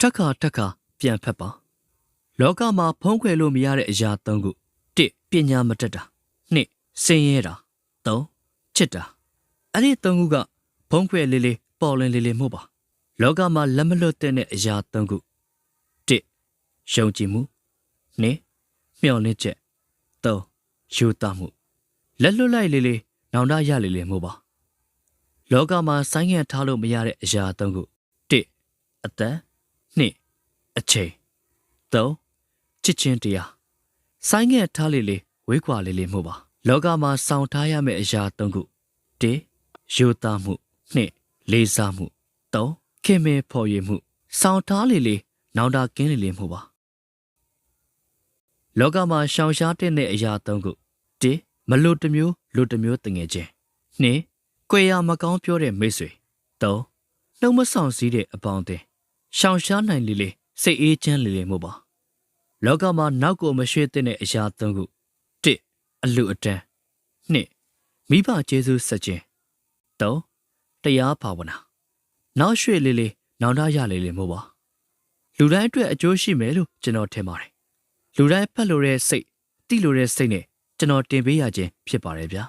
ထက်ခါထက်ခါပြန်ဖက်ပါလောကမှာဖုံးကွယ်လို့မရတဲ့အရာ၃ခု၁ပညာမတက်တာ၂စင်ရဲတာ၃ချစ်တာအဲ့ဒီ၃ခုကဖုံးကွယ်လေးလေးပေါ်လင်းလေးလေးမှုပါလောကမှာလက်မလွတ်တဲ့အရာ၃ခု၁ယုံကြည်မှု၂မျှော်လင့်ချက်၃ယူတမှုလက်လွတ်လိုက်လေးလေးနောင်တရလေးလေးမှုပါလောကမှာဆိုင်းငံ့ထားလို့မရတဲ့အရာ၃ခု၁အသက်၂ အချိန်၃ချစ်ချင်းတရားဆိုင်းငံ့ထားလေးလေးဝေးကွာလေးလေးမှုပါ လောကမှာစောင့်ထားရမယ့်အရာ၃ခု၁ယူတမှု၂လေးစားမှု၃ခင်မဲဖော်ရည်မှုစောင့်ထားလေးလေးနောင်တကင်းလေးလေးမှုပါလောကမှာရှောင်ရှားတဲ့အရာ၃ခု၁မလို့တစ်မျိုးလို့တစ်မျိုးတငယ်ချင်း၂ကြွေရမကောင်းပြောတဲ့မိတ်ဆွေ၃နှုံမဆောင်စည်းတဲ့အပေါင်းအသင်းရှောင်ရှားနိုင်လေလေ စိတ်အေးချမ်းလေလေမှုပါလောကမှာနောက်ကိုမရွှေ့တဲ့အရာ၃ခု၁အလူအတန်း၂မိဘကျေးဇူးဆက်ခြင်း၃တရားဘာဝနာနောက်ရွှေ့လေလေနောင်တရလေလေမှုပါလူတိုင်းအတွက်အကျိုးရှိမယ်လို့ကျွန်တော်ထင်ပါတယ်လူတိုင်းဖတ်လို့တဲ့စိတ်တိလို့တဲ့စိတ်နဲ့ကျွန်တော်တင်ပေးရခြင်းဖြစ်ပါတယ်ဗျာ